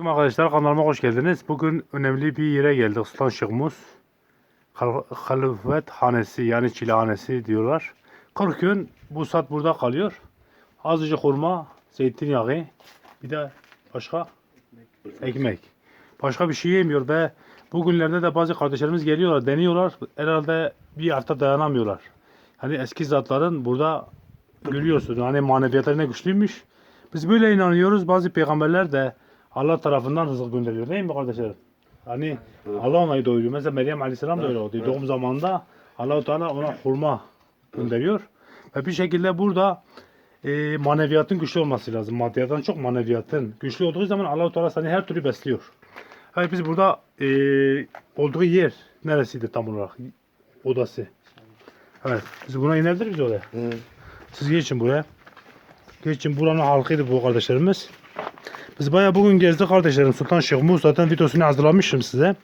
Selam arkadaşlar kanalıma hoş geldiniz. Bugün önemli bir yere geldik. Sultan Şıkmuz. Hal- Halifet Hanesi yani Çilehanesi diyorlar. 40 gün bu saat burada kalıyor. Azıcık hurma, zeytinyağı, bir de başka ekmek. Başka bir şey yemiyor ve bugünlerde de bazı kardeşlerimiz geliyorlar, deniyorlar. Herhalde bir hafta dayanamıyorlar. Hani eski zatların burada görüyorsun hani maneviyatları ne güçlüymüş. Biz böyle inanıyoruz. Bazı peygamberler de Allah tarafından rızık gönderiyor değil mi kardeşlerim? Hani Allah onu doyuruyor. Mesela Meryem Aleyhisselam da öyle oldu. Doğum zamanında Allah-u Teala ona hurma gönderiyor. Ve bir şekilde burada e, maneviyatın güçlü olması lazım. Maddiyattan çok maneviyatın güçlü olduğu zaman Allah-u Teala seni her türlü besliyor. Hayır biz burada e, olduğu yer neresiydi tam olarak? Odası. Evet. Biz buna inebiliriz oraya. Siz geçin buraya. Geçin buranın halkıydı bu kardeşlerimiz. Biz bayağı bugün gezdik kardeşlerim. Sultan Şeyh Muğuz zaten videosunu hazırlamışım size.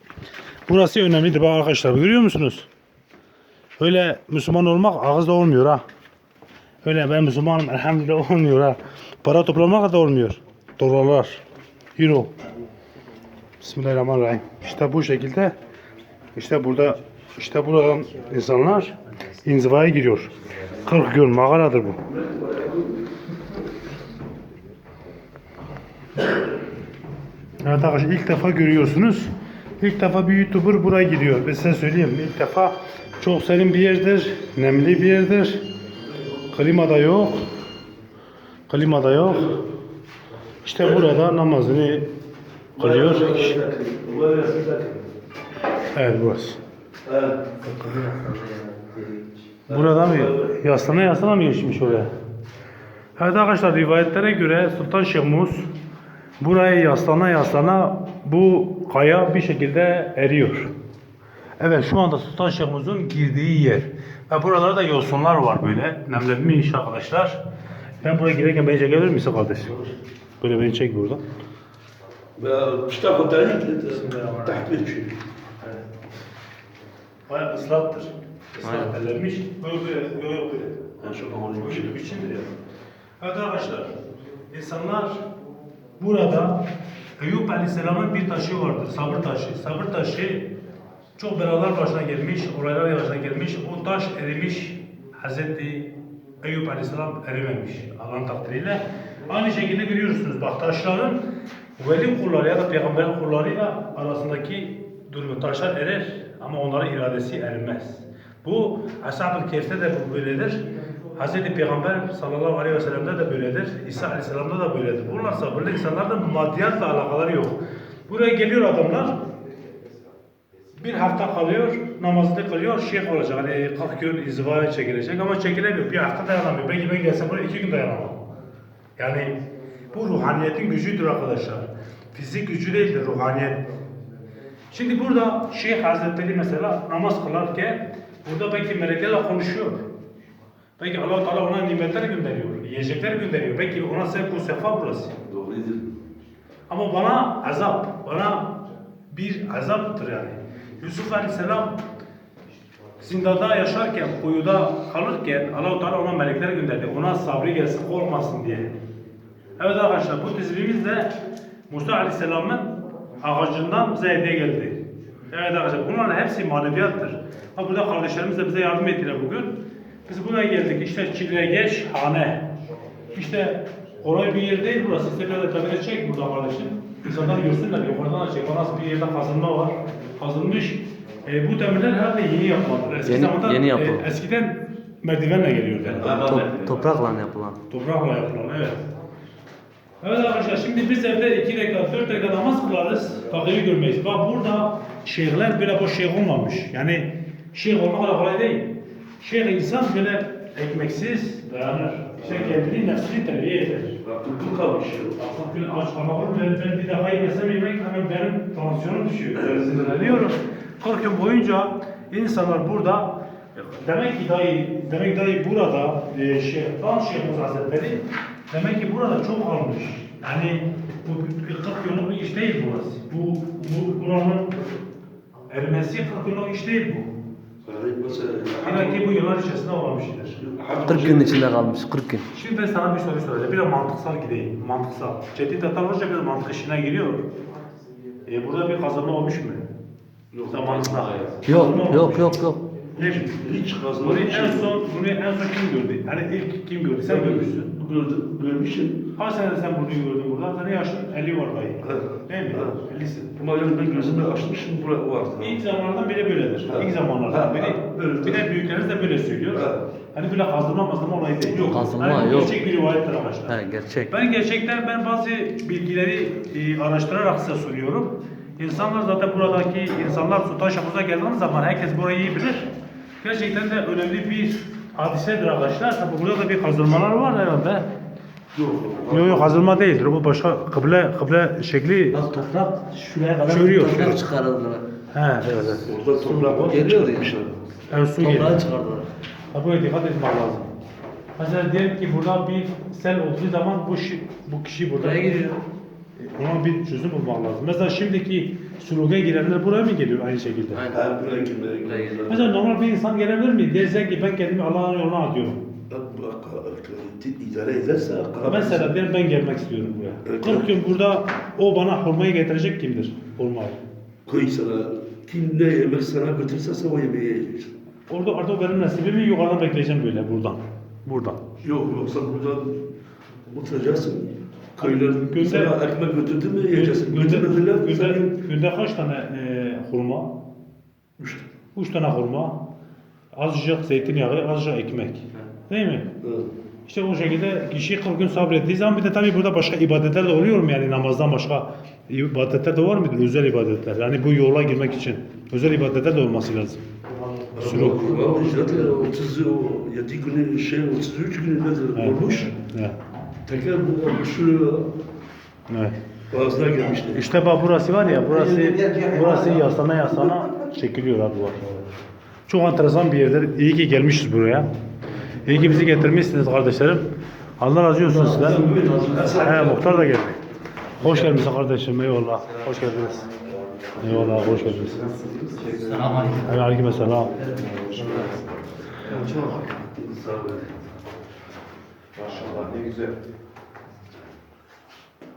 Burası önemlidir bak arkadaşlar görüyor musunuz? Öyle Müslüman olmak ağızda olmuyor ha. Öyle ben Müslümanım elhamdülillah olmuyor ha. Para toplamak da olmuyor. Dolarlar, euro. Bismillahirrahmanirrahim. İşte bu şekilde işte burada işte buradan insanlar inzivaya giriyor. 40 gün mağaradır bu. Evet arkadaşlar ilk defa görüyorsunuz. İlk defa bir YouTuber buraya gidiyor. Ben size söyleyeyim. İlk defa çok serin bir yerdir. Nemli bir yerdir. Klima da yok. Klima da yok. İşte burada namazını kılıyor. Evet burası. Burada mı? Yaslana yaslana mı geçmiş oraya? Evet arkadaşlar rivayetlere göre Sultan Şehmuz buraya yaslana yaslana bu kaya bir şekilde eriyor. Evet şu anda Sultan Şeyh'imizin girdiği yer. Ve buralarda yosunlar var böyle. Nemlenmiş arkadaşlar. Ben buraya girerken beni çekebilir misin kardeş? Böyle beni çek buradan. Kitap tarih tahmin için. Bayağı ıslattır. Islat ellenmiş. Böyle böyle. Yani çok hamurlu bir şey. Biçimdir yani. Evet arkadaşlar. İnsanlar burada Eyüp Aleyhisselam'ın bir taşı vardır, sabır taşı. Sabır taşı çok belalar başına gelmiş, olaylar başına gelmiş. O taş erimiş, Hazreti Eyüp Aleyhisselam erimemiş Allah'ın takdiriyle. Aynı şekilde görüyorsunuz bak taşların veli kulları ya da peygamber kullarıyla arasındaki durumu taşlar erer ama onların iradesi erimez. Bu Ashab-ı Kehf'te de bu böyledir. Hz. Peygamber sallallahu aleyhi ve sellem'de de böyledir. İsa aleyhisselam'da da böyledir. Bunlar sabırlı insanlarla maddiyatla alakaları yok. Buraya geliyor adamlar, bir hafta kalıyor, namazını kılıyor, şeyh olacak. Hani 40 gün izvaya çekilecek ama çekilemiyor. Bir hafta dayanamıyor. Belki ben gelsem buraya iki gün dayanamam. Yani bu ruhaniyetin gücüdür arkadaşlar. Fizik gücü değildir ruhaniyet. Şimdi burada Şeyh Hazretleri mesela namaz kılarken burada belki meleklerle konuşuyor. Belki Allah Teala ona nimetler gönderiyor, yiyecekler gönderiyor. Belki ona sevk bu sefa burası. Ama bana azap, bana bir azaptır yani. Yusuf Aleyhisselam zindada yaşarken, kuyuda kalırken Allah Teala ona melekler gönderdi. Ona sabrı gelsin, korkmasın diye. Evet arkadaşlar bu dizilimiz de Musa Aleyhisselam'ın ağacından bize hediye geldi. Evet arkadaşlar bunların hepsi maneviyattır. Ha burada kardeşlerimiz de bize yardım ettiler bugün. Biz buraya geldik. İşte Çilegeç Hane. İşte kolay bir yer değil burası. Size biraz tepede çek burada kardeşim. İnsanlar görsünler. Yukarıdan da çek. Nasıl bir yerde kazınma var. Kazılmış. E, bu demirler herhalde yeni yapmadır. Eski Yeni- zamanda yeni yapıldı. e, eskiden merdivenle geliyordu. herhalde. Top- toprakla yapılan. Toprakla yapılan evet. Evet arkadaşlar şimdi biz evde iki rekat, dört rekat namaz kılarız. Takıyı görmeyiz. Bak burada şeyhler böyle boş şeyh olmamış. Yani şeyh olmak da kolay değil. Şeyh insan böyle ekmeksiz dayanır. İşte kendini nefsini terbiye eder. Tuttu kalmış. Aslında gün aç ama ben, ben bir daha yemesem yemek hemen benim tansiyonum düşüyor. Sinirleniyorum. 40 gün boyunca insanlar burada demek ki dayı, demek dayı burada e, Şeyh'tan Şeyh Hazretleri demek ki burada çok almış. Yani bu bir 40 yıllık bir iş değil burası. Bu, bu buranın erimesi 40 yıllık iş değil bu. İnan ki bu yıllar içerisinde olan bir şeydir. 40 gün içinde kalmış 40 gün. Şimdi ben sana bir soru soracağım. Biraz mantıksal gideyim. Mantıksal. Ceddi Tatar olunca biraz mantık işine giriyor. E, burada bir kazanma olmuş mu? Yok. Zamanında. Yok yok yok yok. Ne? Hiç kazanma Bunu en yok. son, bunu en son kim gördü? Hani ilk kim gördü? Sen görmüşsün. Gördüm, görmüşüm. Kaç senede sen bunu gördün burada? Senin yaşın 50 var dayı. Evet. Değil mi? Evet. 50'sin. Ama yani ben gözümü açmışım, buraya vardı. İlk zamanlardan biri böyledir. Ha. İlk zamanlardan Ha, biri. ha, öyle. Bir de büyükleriniz de böyle söylüyor. Ha. Hani böyle kazdırma mazdırma olayı değil. Yok. Kazınma hani yok. gerçek bir rivayettir arkadaşlar. He gerçek. Ben gerçekten ben bazı bilgileri e, araştırarak size sunuyorum. İnsanlar zaten buradaki insanlar Sultan Şahmuz'a geldiğimiz zaman herkes burayı iyi bilir. Gerçekten de önemli bir hadisedir arkadaşlar. Tabi burada da bir kazılmalar var herhalde. Yok. Yok yok kazılma değildir. Bu başka kıble kıble şekli. Bak toprak şuraya kadar Çürüyor, toprak çürüyor. çıkarıldılar. He evet. evet. Orada toprak var. Geliyor ya. Evet su geliyor. Toprağı çıkardılar. Ha buraya dikkat etmek lazım. Mesela diyelim ki burada bir sel olduğu zaman bu, şi- bu kişi burada Buraya giriyor. Ona bir çözüm bulmak lazım. Mesela şimdiki suluga girenler buraya mı geliyor aynı şekilde? Aynen. Buraya girmeye Buraya geliyor. Mesela normal bir insan gelebilir mi? Derse ki ben kendimi Allah'ın yoluna atıyorum. İdare ederse Mesela diyelim ben gelmek istiyorum buraya. Evet. 40 gün burada o bana hurmayı getirecek kimdir? Hurmayı. koy sana kim ne yemek sana götürse o yemeği yiyeceksin. Orada orada o benim nasibimi yukarıdan bekleyeceğim böyle buradan. Buradan. Yok yoksa buradan oturacaksın. Köyler Günde- sana ekmek götürdü mü yiyeceksin. Götürmediler günde, sen günde kaç tane e, hurma? Üç. Üç tane hurma. Azıcık zeytinyağı, azıcık ekmek. Değil mi? Evet. İşte o şekilde kişi 40 gün sabrettiği zaman bir de tabii burada başka ibadetler de oluyor mu yani namazdan başka ibadetler de var mıdır? Özel ibadetler. Yani bu yola girmek için özel ibadetler de olması lazım. Sürok. Zaten 30 o 7 günü şey 33 günü nedir olmuş. Evet. Tekrar bu şu evet. ağzına gelmişti. İşte bak burası var ya, burası burası yasana yasana çekiliyor abi bak. Çok enteresan bir yerdir. İyi ki gelmişiz buraya. İyi ki bizi getirmişsiniz kardeşlerim. Allah razı olsun sizden. He, muhtar da geldi. Hoş geldiniz kardeşim. Eyvallah. Hoş geldiniz. Eyvallah. Hoş geldiniz. Evet, aleyküm selam. Maşallah ne güzel.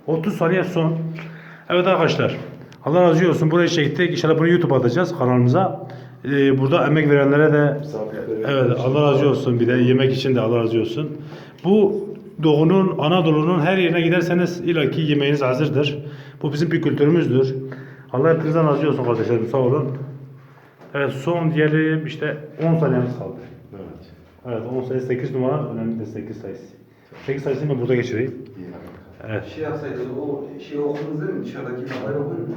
30 saniye son. Evet arkadaşlar. Allah razı olsun. Burayı çektik. İnşallah bunu YouTube atacağız kanalımıza. Ee, burada emek verenlere de evet Allah razı olsun. Bir de yemek için de Allah razı olsun. Bu Doğu'nun, Anadolu'nun her yerine giderseniz ilaki yemeğiniz hazırdır. Bu bizim bir kültürümüzdür. Allah hepinizden razı olsun kardeşlerim. Sağ olun. Evet son diyelim işte 10 saniyemiz kaldı. Evet. Evet 10 sayı 8 numara önemli de 8 sayısı. 8 sayısını ben burada geçireyim. İyi. Evet. Şey yapsaydın o şey okudunuz değil mi? Dışarıdaki haber okudun mu?